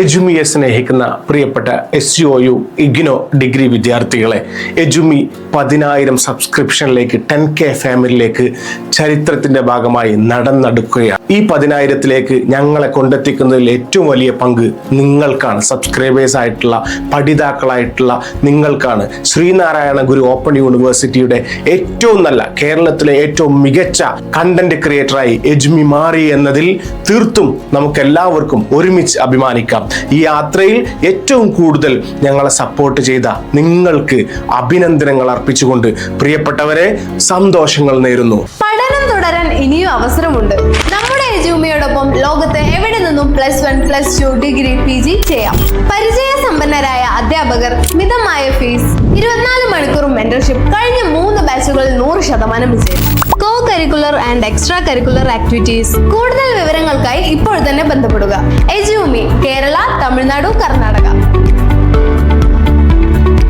എജുമിയെ സ്നേഹിക്കുന്ന പ്രിയപ്പെട്ട S U O IGNOU degree വിദ്യാർത്ഥികളെ എജുമി പതിനായിരം സബ്സ്ക്രിപ്ഷനിലേക്ക് ടെൻ കെ ഫാമിലിയിലേക്ക് ചരിത്രത്തിന്റെ ഭാഗമായി നടന്നെടുക്കുകയാണ്. ഈ പതിനായിരത്തിലേക്ക് ഞങ്ങളെ കൊണ്ടെത്തിക്കുന്നതിൽ ഏറ്റവും വലിയ പങ്ക് നിങ്ങൾക്കാണ്. സബ്സ്ക്രൈബേഴ്സ് ആയിട്ടുള്ള പഠിതാക്കളായിട്ടുള്ള നിങ്ങൾക്കാണ്. ശ്രീനാരായണ ഗുരു ഓപ്പൺ യൂണിവേഴ്സിറ്റിയുടെ ഏറ്റവും നല്ല കേരളത്തിലെ ഏറ്റവും മികച്ച കണ്ടന്റ് ക്രിയേറ്ററായി എജ്മി മാറി എന്നതിൽ തീർത്തും നമുക്കെല്ലാവർക്കും ഒരുമിച്ച് അഭിമാനിക്കാം. ഈ യാത്രയിൽ ഏറ്റവും കൂടുതൽ ഞങ്ങളെ സപ്പോർട്ട് ചെയ്ത നിങ്ങൾക്ക് അഭിനന്ദനങ്ങൾ അർപ്പിച്ചുകൊണ്ട് പ്രിയപ്പെട്ടവരെ സന്തോഷങ്ങൾ നേരുന്നു. പഠനം തുടരാൻ ഇനിയും അവസരമുണ്ട്. നമ്മുടെ എജൂമിയോടൊപ്പം ലോകത്ത് എവിടെ നിന്നും plus one plus two degree P G ചെയ്യാം. പരിചയ സമ്പന്നരായ അധ്യാപകർ മിതമായ ഫീസ് ഇരുപത്തിനാല് മണിക്കൂർ മെന്റർഷിപ്പ് കഴിഞ്ഞ മൂന്ന് ബാച്ചുകളിൽ നൂറ് ശതമാനം വിജയം. Co curricular and extracurricular activities കൂടുതൽ വിവരങ്ങൾക്കായി ഇപ്പോൾ തന്നെ ബന്ധപ്പെടുക. എജുമി കേരള തമിഴ്നാടു കർണാടക.